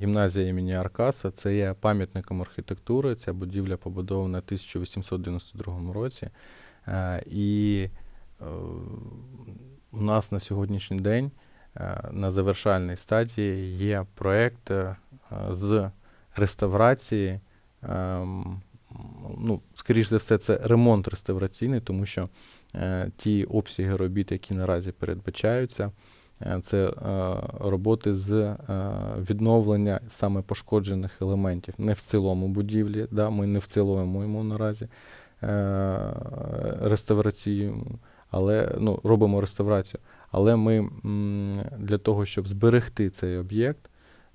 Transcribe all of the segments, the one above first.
Гімназія імені Аркаса це є пам'ятником архітектури. Ця будівля побудована в 1892 році. Е, І е, у нас на сьогоднішній день е, на завершальній стадії є проєкт з реставрації. ем, Ну, скоріш за все, це ремонт реставраційний, тому що ті обсяги робіт, які наразі передбачаються, це е, роботи з е, відновлення саме пошкоджених елементів. Не в цілому будівлі, да, ми не вцілуємо йому наразі е, реставрацію, але ну, робимо реставрацію. Але ми для того, щоб зберегти цей об'єкт,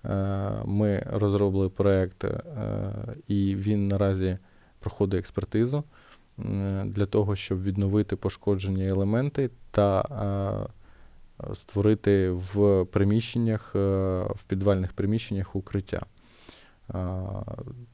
е, ми розробили проєкт, е, і він наразі проходить експертизу для того, щоб відновити пошкоджені елементи та е, створити в приміщеннях, е, в підвальних приміщеннях укриття.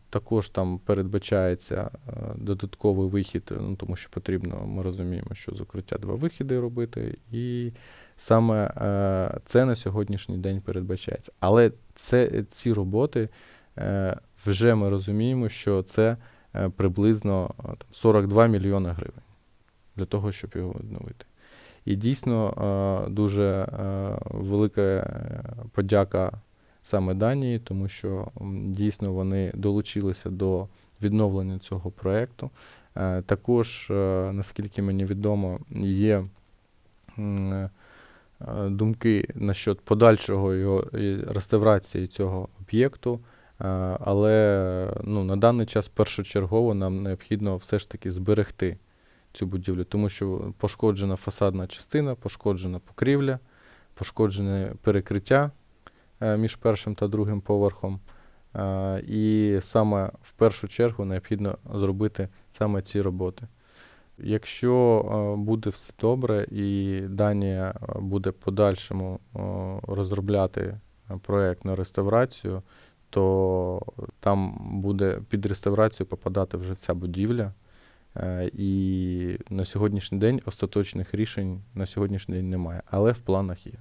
Також там передбачається е, додатковий вихід, ну, тому що потрібно, ми розуміємо, що з укриття два вихіди робити, і саме е, це на сьогоднішній день передбачається. Але це, ці роботи е, вже ми розуміємо, що це е, приблизно е, 42 мільйони гривень для того, щоб його відновити. І дійсно е, дуже е, велика е, подяка саме Данії, тому що дійсно вони долучилися до відновлення цього проєкту. Також, наскільки мені відомо, є думки насчет подальшого його реставрації цього об'єкту. Але ну, на даний час першочергово нам необхідно все ж таки зберегти цю будівлю, тому що пошкоджена фасадна частина, пошкоджена покрівля, пошкоджене перекриття е, між першим та другим поверхом. Е, І саме в першу чергу необхідно зробити саме ці роботи. Якщо е, буде все добре і Данія буде подальшому розробляти проект на реставрацію, то там буде під реставрацію попадати вже вся будівля. Е, І на сьогоднішній день остаточних рішень на сьогоднішній день немає, але в планах є.